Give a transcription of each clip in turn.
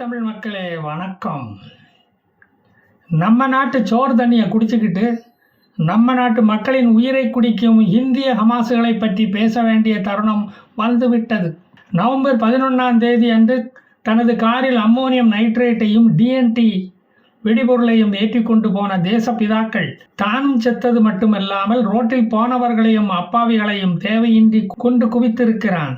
தமிழ் மக்களே வணக்கம். நம்ம நாட்டு சோறு தண்ணியை குடிச்சுக்கிட்டு நம்ம நாட்டு மக்களின் உயிரை குடிக்கும் இந்திய ஹமாசுகளை பற்றி பேச வேண்டிய தருணம் வந்துவிட்டது. நவம்பர் பதினொன்றாம் தேதி அன்று தனது காரில் அம்மோனியம் நைட்ரேட்டையும் டிஎன்டி வெடிபொருளையும் ஏற்றி கொண்டு போன தேசப்பிதாக்கள் தானும் செத்தது மட்டுமல்லாமல் ரோட்டில் போனவர்களையும் அப்பாவிகளையும் தேவையின்றி கொண்டு குவித்திருக்கிறான்.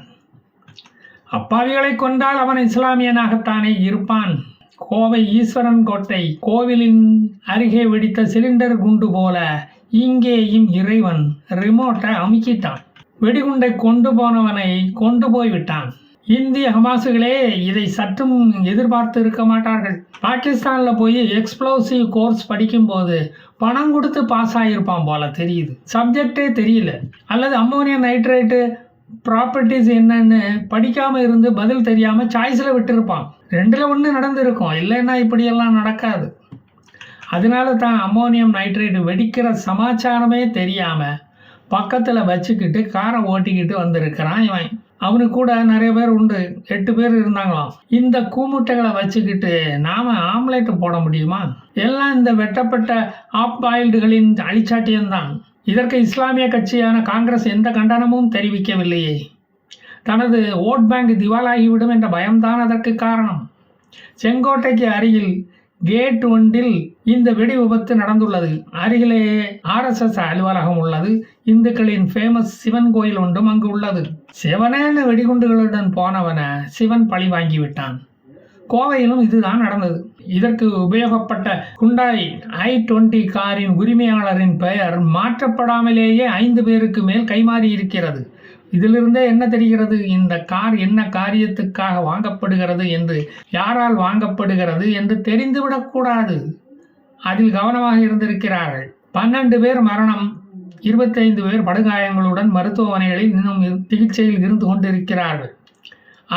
அப்பாவிகளை கொண்டால் அவன் இஸ்லாமியனாகத்தானே இருப்பான். கோவை ஈஸ்வரன் கோட்டை கோவிலின் அருகே வெடித்த சிலிண்டர் குண்டு போல இங்கேயும் இறைவன் ரிமோட்டை அமுக்கிட்டான். வெடிகுண்டை கொண்டு போனவனை கொண்டு போய் விட்டான் இந்திய ஹமாசுகளே இதை சற்றும் எதிர்பார்த்து இருக்க மாட்டார்கள். பாகிஸ்தானில் போய் எக்ஸ்ப்ளோசிவ் கோர்ஸ் படிக்கும்போது பணம் கொடுத்து பாஸ் ஆகியிருப்பான் போல தெரியுது. சப்ஜெக்டே தெரியல. அல்லது அம்மோனியம் நைட்ரேட்டு ப்ராப்பர்ட்டிஸ் என்னன்னு படிக்காமல் இருந்து பதில் தெரியாமல் சாய்ஸில் விட்டுருப்பான். ரெண்டில் ஒன்று நடந்திருக்கும். இல்லைன்னா இப்படியெல்லாம் நடக்காது. அதனால தான் அம்மோனியம் நைட்ரேட் வெடிக்கிற சமாச்சாரமே தெரியாமல் பக்கத்தில் வச்சுக்கிட்டு காரை ஓட்டிக்கிட்டு வந்திருக்கிறான் இவன். அவனுக்கு கூட நிறைய பேர் உண்டு. எட்டு பேர் இருந்தாங்களாம். இந்த கூமுட்டைகளை வச்சுக்கிட்டு நாம் ஆம்லேட் போட முடியுமா? எல்லாம் இந்த வெட்டப்பட்ட ஆப் பாயில்டுகளின் அழிச்சாட்டியம்தான். இதற்கு இஸ்லாமிய கட்சியான காங்கிரஸ் எந்த கண்டனமும் தெரிவிக்கவில்லையே. தனது ஓட் பேங்க் திவாலாகிவிடும் என்ற பயம்தான் அதற்கு காரணம். செங்கோட்டைக்கு அருகில் கேட் ஒன்றில் இந்த வெடி விபத்து நடந்துள்ளது. அருகிலேயே ஆர்எஸ்எஸ் அலுவலகம் உள்ளது. இந்துக்களின் ஃபேமஸ் சிவன் கோயில் ஒன்றும் அங்கு உள்ளது. சிவனேன வெடிகுண்டுகளுடன் போனவன சிவன் பழி வாங்கிவிட்டான். கோவையிலும் இதுதான் நடந்தது. இதற்கு உபயோகப்பட்ட குண்டாய் ஐ டுவெண்ட்டி காரின் உரிமையாளரின் பெயர் மாற்றப்படாமலேயே ஐந்து பேருக்கு மேல் கைமாறி இருக்கிறது. இதிலிருந்தே என்ன தெரிகிறது? இந்த கார் என்ன காரியத்துக்காக வாங்கப்படுகிறது என்று யாரால் வாங்கப்படுகிறது என்று தெரிந்துவிடக்கூடாது அதில் கவனமாக இருந்திருக்கிறார்கள். பன்னெண்டு பேர் மரணம் இருபத்தைந்து பேர் படுகாயங்களுடன் மருத்துவமனைகளில் இன்னும் சிகிச்சையில் இருந்து கொண்டிருக்கிறார்கள்.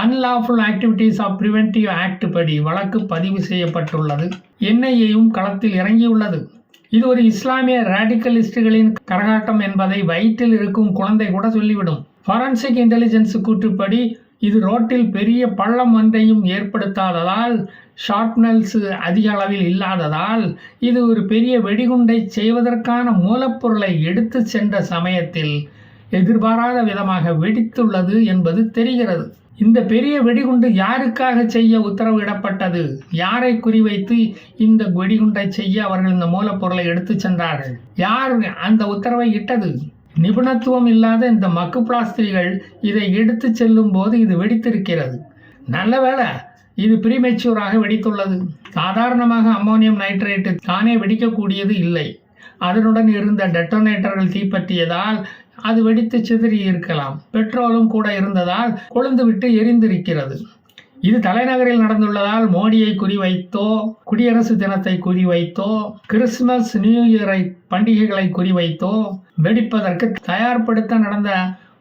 Unlawful activities of preventive act படி வழக்கு பதிவு செய்யப்பட்டுள்ளது. என்ஐஏயும் களத்தில் இறங்கியுள்ளது. இது ஒரு இஸ்லாமிய ரேடிக்கலிஸ்டுகளின் கரகாட்டம் என்பதை வயிற்றில் இருக்கும் குழந்தை கூட சொல்லிவிடும். ஃபாரன்சிக் இன்டெலிஜென்ஸ் கூற்றுப்படி இது ரோட்டில் பெரிய பள்ளம் ஒன்றையும் ஏற்படுத்தாததால் ஷார்ப்னல்ஸ் அதிக அளவில் இல்லாததால் இது ஒரு பெரிய வெடிகுண்டை செய்வதற்கான மூலப்பொருளை எடுத்து சென்ற சமயத்தில் எதிர்பாராத விதமாக வெடித்துள்ளது என்பது தெரிகிறது. இந்த பெரிய வெடிகுண்டு யாருக்காக செய்ய உத்தரவிடப்பட்டது யாரை குறிவைத்து இந்த வெடிகுண்டை செய்ய அவர்கள் இந்த மூலப்பொருளை எடுத்து சென்றார்கள்? யார் அந்த உத்தரவை இட்டது? நிபுணத்துவம் இல்லாத இந்த மக்கு பிளாஸ்திரிகள் இதை எடுத்து செல்லும் போது இது வெடித்திருக்கிறது. நல்ல வேலை இது ப்ரீமெச்சூராக வெடித்துள்ளது. சாதாரணமாக அம்மோனியம் நைட்ரேட்டு தானே வெடிக்கக்கூடியது இல்லை. அதனுடன் இருந்த டெட்டோனேட்டர்கள் தீப்பற்றியதால் அது வெடித்து சிதறி இருக்கலாம். பெட்ரோலும் கூட இருந்ததால் கொழுந்துவிட்டு எரிந்திருக்கிறது. இது தலைநகரில் நடந்துள்ளதால் மோடியை குறிவைத்தோ குடியரசு தினத்தை குறிவைத்தோ கிறிஸ்துமஸ் நியூ இயரை பண்டிகைகளை குறிவைத்தோ வெடிப்பதற்கு தயார்படுத்த நடந்த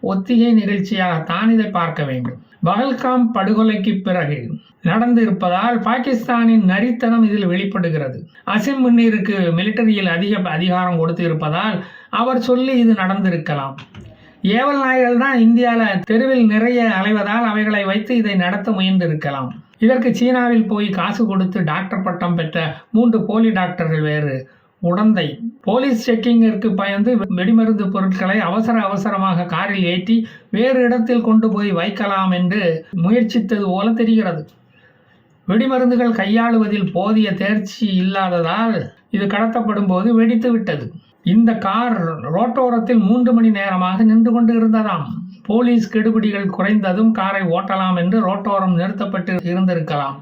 ஒத்திகை நிகழ்ச்சியாகத்தான் இதை பார்க்க வேண்டும். பகல்காம் படுகொலைக்கு பிறகு நடந்து இருப்பதால் பாகிஸ்தானின் நரித்தனம் இதில் வெளிப்படுகிறது. அசிம் முன்னீருக்கு மிலிட்டரியில் அதிக அதிகாரம் கொடுத்து இருப்பதால் அவர் சொல்லி இது நடந்திருக்கலாம். ஏவல் நாய்கள் தான் இந்தியாவில் தெருவில் நிறைய அலைவதால் அவைகளை வைத்து இதை நடத்த முயன்றிருக்கலாம். இதற்கு சீனாவில் போய் காசு கொடுத்து டாக்டர் பட்டம் பெற்ற மூன்று போலி டாக்டர்கள் வேறு. உடந்தை. போலீஸ் செக்கிங்கிற்கு பயந்து வெடிமருந்து பொருட்களை அவசர அவசரமாக காரில் ஏற்றி வேறு இடத்தில் கொண்டு போய் வைக்கலாம் என்று முயற்சித்தது போல தெரிகிறது. வெடிமருந்துகள் கையாளுவதில் போதிய தேர்ச்சி இல்லாததால் இது கடத்தப்படும் போது வெடித்து விட்டது. இந்த கார் ரோட்டோரத்தில் மூன்று மணி நேரமாக நின்று கொண்டு இருந்ததாம் போலீஸ் கெடுபிடிகள் குறைந்ததும் காரை ஓட்டலாம் என்று ரோட்டோரம் நிறுத்தப்பட்டு இருந்திருக்கலாம்.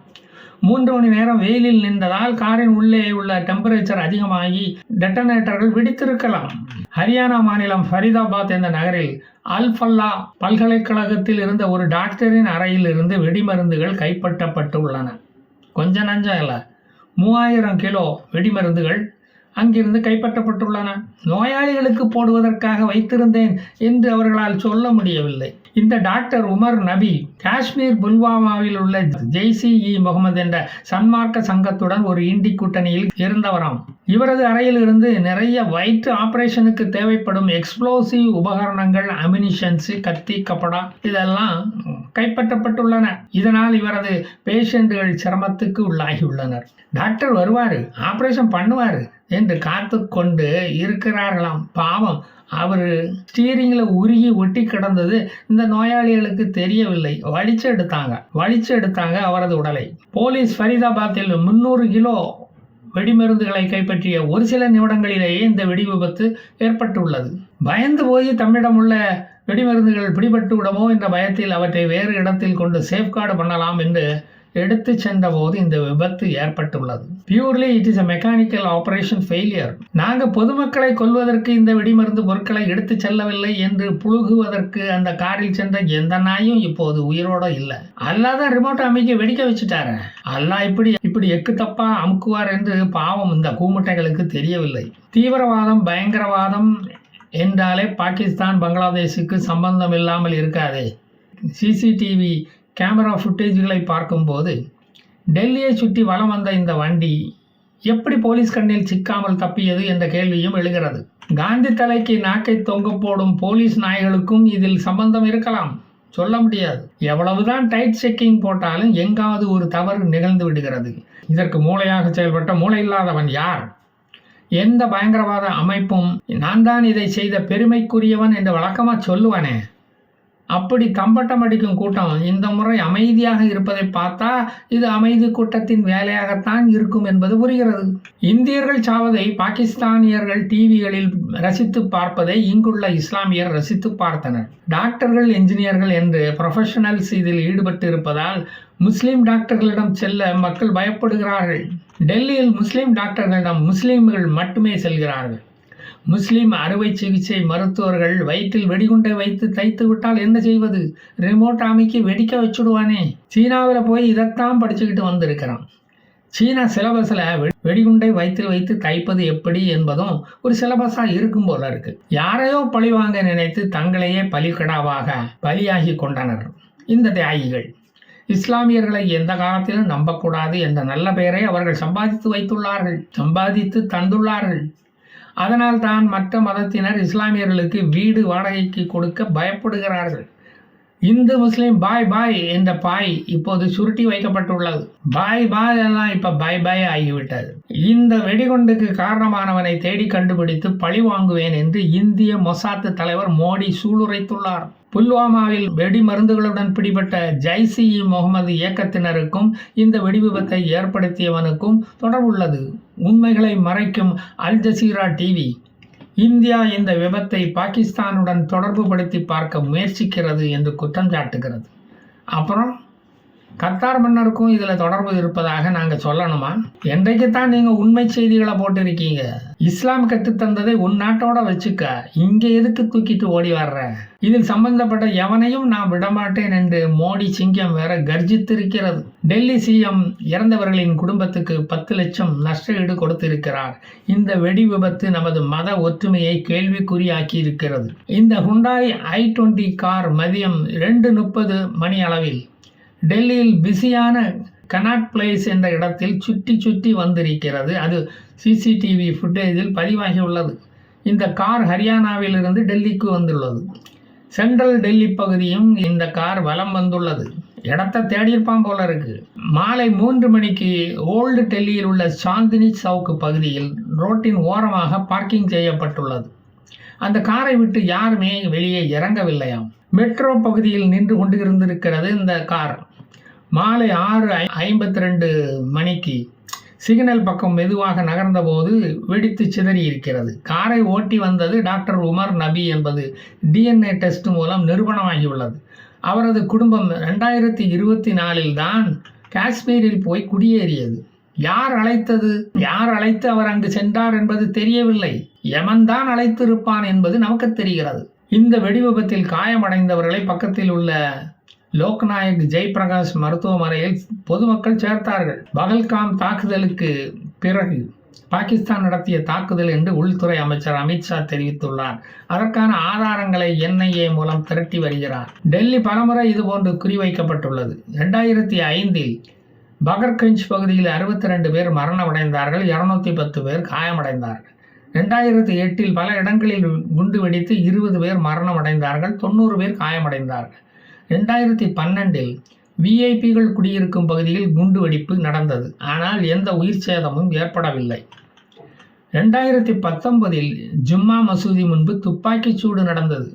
மூன்று மணி நேரம் வெயிலில் நின்றதால் காரின் உள்ளே உள்ள டெம்பரேச்சர் அதிகமாகி டெட்டனேட்டர்கள் வெடித்திருக்கலாம். ஹரியானா மாநிலம் ஃபரிதாபாத் என்ற நகரில் அல்ஃபல்லா பல்கலைக்கழகத்தில் இருந்த ஒரு டாக்டரின் அறையில் இருந்து வெடிமருந்துகள் கைப்பற்றப்பட்டுள்ளன. கொஞ்ச நஞ்சம் இல்லை. மூவாயிரம் கிலோ வெடிமருந்துகள் அங்கிருந்து கைப்பற்றப்பட்டுள்ளன. நோயாளிகளுக்கு போடுவதற்காக வைத்திருந்தேன் என்று அவர்களால் சொல்ல முடியவில்லை. இந்த டாக்டர் உமர் நபி காஷ்மீர் புல்வாமாவில் உள்ள ஜெய்சி இ முகமது என்ற சன்மார்க்க சங்கத்துடன் ஒரு இண்டி கூட்டணியில் இருந்தவராம். இவரது அறையில் இருந்து நிறைய வயிற்று ஆபரேஷனுக்கு தேவைப்படும் எக்ஸ்ப்ளோசிவ் உபகரணங்கள் அமினிஷன்ஸ் கத்தி கப்படா இதெல்லாம் கைப்பற்றப்பட்டுள்ளன. இதனால் இவரது பேஷண்ட்டுகள் சிரமத்துக்கு உள்ளாகியுள்ளனர். டாக்டர் வருவார் ஆபரேஷன் பண்ணுவார் என்று காத்து கொண்டு இருக்கிறார்களாம். பாவம் அவர் ஸ்டீரிங்கில் உருகி ஒட்டி கிடந்தது இந்த நோயாளிகளுக்கு தெரியவில்லை. வலிச்சு எடுத்தாங்க. வலிச்சு எடுத்தாங்க அவரது உடலை. போலீஸ் ஃபரிதாபாத்தில் முந்நூறு கிலோ வெடிமருந்துகளை கைப்பற்றிய ஒரு சில நிமிடங்களிலேயே இந்த வெடி விபத்து ஏற்பட்டுள்ளது. பயந்து போய் தம்மிடம் உள்ள வெடிமருந்துகள் பிடிபட்டு விடுமோ என்ற பயத்தில் அவற்றை வேறு இடத்தில் கொண்டு சேஃப்கார்டு பண்ணலாம் என்று எடுத்து சென்றபோது இந்த விபத்து ஏற்பட்டுள்ளது. Purely it is a mechanical operation failure நாங்கள் பொதுமக்களை கொல்வதற்கு இந்த வெடிமருந்து பொருட்களை எடுத்து செல்லவில்லை என்று புழுகுவதற்கு அந்த காரில் சென்ற எந்த நாயும் இப்போது உயிரோட இல்லை. அல்லாத ரிமோட் அமைக்க வெடிக்க வச்சுட்டாரு. அல்லா இப்படி இப்படி எக்கு தப்பா அமுக்குவார் என்று பாவம் இந்த கூமுட்டைகளுக்கு தெரியவில்லை. தீவிரவாதம் பயங்கரவாதம் என்றாலே பாகிஸ்தான் பங்களாதேஷுக்கு சம்பந்தம் இல்லாமல் இருக்காதே. சிசிடிவி கேமரா ஃபுட்டேஜ்களை பார்க்கும்போது டெல்லியை சுற்றி வலம் வந்த இந்த வண்டி எப்படி போலீஸ் கண்ணில் சிக்காமல் தப்பியது என்ற கேள்வியும் எழுகிறது. காந்தி தலைக்கு நாக்கை தொங்க போடும் போலீஸ் நாய்களுக்கும் இதில் சம்பந்தம் இருக்கலாம். சொல்ல முடியாது. எவ்வளவுதான் டைட் செக்கிங் போட்டாலும் எங்காவது ஒரு தவறு நிகழ்ந்து விடுகிறது. இதற்கு மூளையாக செயல்பட்ட மூளை இல்லாதவன் யார்? எந்த பயங்கரவாத அமைப்பும் நான் தான் இதை செய்த பெருமைக்குரியவன் என்று வழக்கமாக சொல்லுவானே. அப்படி கம்பட்டம் அடிக்கும் கூட்டம் இந்த முறை அமைதியாக இருப்பதை பார்த்தா இது அமைதி கூட்டத்தின் வேலையாகத்தான் இருக்கும் என்பது புரிகிறது. இந்தியர்கள் சாவதை பாகிஸ்தானியர்கள் டிவிகளில் ரசித்து பார்ப்பதை இங்குள்ள இஸ்லாமியர் ரசித்து பார்த்தனர். டாக்டர்கள் என்ஜினியர்கள் என்று ப்ரொஃபஷனல்ஸ் இதில் ஈடுபட்டு இருப்பதால் முஸ்லீம் டாக்டர்களிடம் செல்ல மக்கள் பயப்படுகிறார்கள். டெல்லியில் முஸ்லீம் டாக்டர்களிடம் முஸ்லீம்கள் மட்டுமே செல்கிறார்கள். முஸ்லிம் அறுவை சிகிச்சை மருத்துவர்கள் வயிற்றில் வெடிகுண்டை வைத்து தைத்து விட்டால் என்ன செய்வது? ரிமோட் அமைக்கு வெடிக்க வச்சுடுவானே. சீனாவில் போய் இதைத்தான் படிச்சுக்கிட்டு வந்திருக்கிறான். சீனா சிலபஸில் வெடிகுண்டை வயிற்றில் வைத்து தைப்பது எப்படி என்பதும் ஒரு சிலபஸாக இருக்கும் போல இருக்கு. யாரையோ பழிவாங்க நினைத்து தங்களையே பலிக்கடாவாக பலியாகி கொண்டனர் இந்த தியாகிகள். இஸ்லாமியர்களை எந்த காலத்திலும் நம்பக்கூடாது என்ற நல்ல பெயரை அவர்கள் சம்பாதித்து வைத்துள்ளார்கள். சம்பாதித்து தந்துள்ளார்கள். அதனால் தான் மற்ற மதத்தினர் இஸ்லாமியர்களுக்கு வீடு வாடகைக்கு கொடுக்க பயப்படுகிறார்கள். இந்து முஸ்லீம் பாய் பாய் என்ற பாய் இப்போது சுருட்டி வைக்கப்பட்டுள்ளது. பாய் பாய் எல்லாம் இப்ப பாய் பாய் ஆகிவிட்டது. இந்த வெடிகுண்டுக்கு காரணமானவனை தேடி கண்டுபிடித்து பழி வாங்குவேன் என்று இந்திய மொசாத்து தலைவர் மோடி சூளுரைத்துள்ளார். புல்வாமாவில் வெடி மருந்துகளுடன் பிடிபட்ட ஜைசி இ முகமது இயக்கத்தினருக்கும் இந்த வெடி விபத்தை ஏற்படுத்தியவனுக்கும் தொடர்புள்ளது. உண்மைகளை மறைக்கும் அல் ஜசீரா டிவி இந்தியா இந்த விபத்தை பாகிஸ்தானுடன் தொடர்புபடுத்தி பார்க்க முயற்சிக்கிறது என்று குற்றம் சாட்டுகிறது அப்புறம் கத்தார் மன்னருக்கும் இதில் தொடர்பு இருப்பதாக நாங்கள் சொல்லணுமா? என்றைக்கு தான் நீங்கள் உண்மை செய்திகளை போட்டிருக்கீங்க? இஸ்லாம் கற்றுத்தந்ததை உன் நாட்டோட வச்சுக்க இங்கே எதுக்கு தூக்கிட்டு ஓடி வர்ற? இதில் சம்பந்தப்பட்ட எவனையும் நான் விடமாட்டேன் என்று மோடி சிங்கம் வேற கர்ஜித்திருக்கிறது. டெல்லி சிஎம் இறந்தவர்களின் குடும்பத்துக்கு பத்து லட்சம் நஷ்ட ஈடு கொடுத்திருக்கிறார். இந்த வெடி விபத்து நமது மத ஒற்றுமையை கேள்விக்குறியாக்கி இருக்கிறது இந்த ஹுண்டாய் ஐ டுவெண்ட்டி கார் மதியம் ரெண்டு முப்பது மணி அளவில் டெல்லியில் பிஸியான கனாட் பிளேஸ் என்ற இடத்தில் சுற்றி சுற்றி வந்திருக்கிறது. அது சிசிடிவி ஃபுட்டேஜில் பதிவாகி உள்ளது இந்த கார் ஹரியானாவிலிருந்து டெல்லிக்கு வந்துள்ளது. சென்ட்ரல் டெல்லி பகுதியும் இந்த கார் வலம் வந்துள்ளது. இடத்த தேடியிருப்பான் போல இருக்கு. மாலை மூன்று மணிக்கு ஓல்டு டெல்லியில் உள்ள சாந்தினி சவுக்கு பகுதியில் ரோட்டின் ஓரமாக பார்க்கிங் செய்யப்பட்டுள்ளது. அந்த காரை விட்டு யாருமே வெளியே இறங்கவில்லையாம். மெட்ரோ பகுதியில் நின்று கொண்டு இருந்திருக்கிறது இந்த கார். மாலை ஆறு ஐம்பத்தி ரெண்டு மணிக்கு சிக்னல் பக்கம் மெதுவாக நகர்ந்தபோது வெடித்து சிதறி இருக்கிறது. காரை ஓட்டி வந்தது டாக்டர் உமர் நபி என்பது. டிஎன்ஏ டெஸ்ட் மூலம் நிரூபணமாகியுள்ளது அவரது குடும்பம் ரெண்டாயிரத்தி இருபத்தி நாலில் தான் காஷ்மீரில் போய் குடியேறியது. யார் அழைத்தது? யார் அழைத்து அவர் அங்கு சென்றார் என்பது தெரியவில்லை. யமன் தான் அழைத்திருப்பான் என்பது நமக்கு தெரிகிறது. இந்த வெடிவிபத்தில் காயமடைந்தவர்களை பக்கத்தில் உள்ள லோக்நாயக் ஜெய்பிரகாஷ் மருத்துவமனையில் பொதுமக்கள் சேர்த்தார்கள். பகல்காம் தாக்குதலுக்கு பிறகு பாகிஸ்தான் நடத்திய தாக்குதல் என்று உள்துறை அமைச்சர் அமித்ஷா தெரிவித்துள்ளார். அதற்கான ஆதாரங்களை என்ஐஏ மூலம் திரட்டி வருகிறார். டெல்லி பலமுறை இதுபோன்று குறிவைக்கப்பட்டுள்ளது. இரண்டாயிரத்தி ஐந்தில் பகர்கஞ்ச் பகுதியில் அறுபத்தி ரெண்டு பேர் மரணமடைந்தார்கள். இருநூத்தி பத்து பேர் காயமடைந்தார்கள். ரெண்டாயிரத்தி எட்டில் பல இடங்களில் குண்டு வெடித்து இருபது பேர் மரணம் அடைந்தார்கள் தொண்ணூறு பேர் காயமடைந்தார்கள். ரெண்டாயிரத்தி பன்னெண்டில் விஐபிகள் குடியிருக்கும் பகுதியில் குண்டு வெடிப்பு நடந்தது. ஆனால் எந்த உயிர் சேதமும் ஏற்படவில்லை. ரெண்டாயிரத்தி பத்தொன்பதில் ஜும்மா மசூதி முன்பு துப்பாக்கிச் சூடு நடந்தது.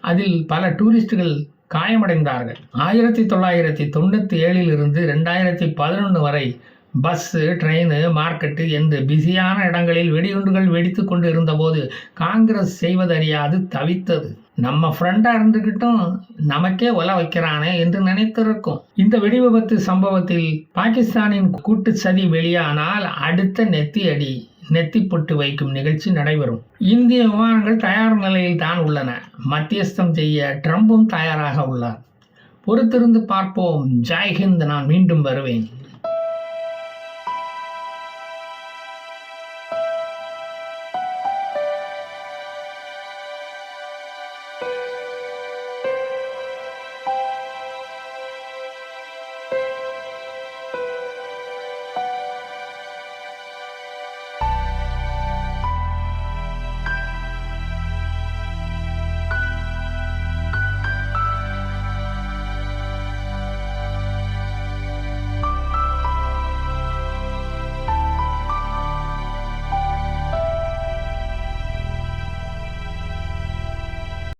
அதில் பல டூரிஸ்டுகள் காயமடைந்தார்கள். ஆயிரத்தி தொள்ளாயிரத்தி தொண்ணூற்றி ஏழில் இருந்து ரெண்டாயிரத்தி பதினொன்று வரை பஸ்ஸு ட்ரெயின் மார்க்கெட்டு என்று பிஸியான இடங்களில் வெடிகுண்டுகள் வெடித்து கொண்டு இருந்தபோது காங்கிரஸ் செய்வதறியாது தவித்தது. நம்ம ஃப்ரெண்டாக இருந்துக்கிட்டும் நமக்கே ஒல வைக்கிறானே என்று நினைத்திருக்கும். இந்த வெடி விபத்து சம்பவத்தில் பாகிஸ்தானின் கூட்டு சதி வெளியானால் அடுத்த நெத்தி அடி நெத்தி பொட்டு வைக்கும் நிகழ்ச்சி நடைபெறும். இந்திய விமானங்கள் தயார் நிலையில் தான் உள்ளன. மத்தியஸ்தம் செய்ய ட்ரம்பும் தயாராக உள்ளார். பொறுத்திருந்து பார்ப்போம். ஜெய்ஹிந்த் நான் மீண்டும் வருவேன்.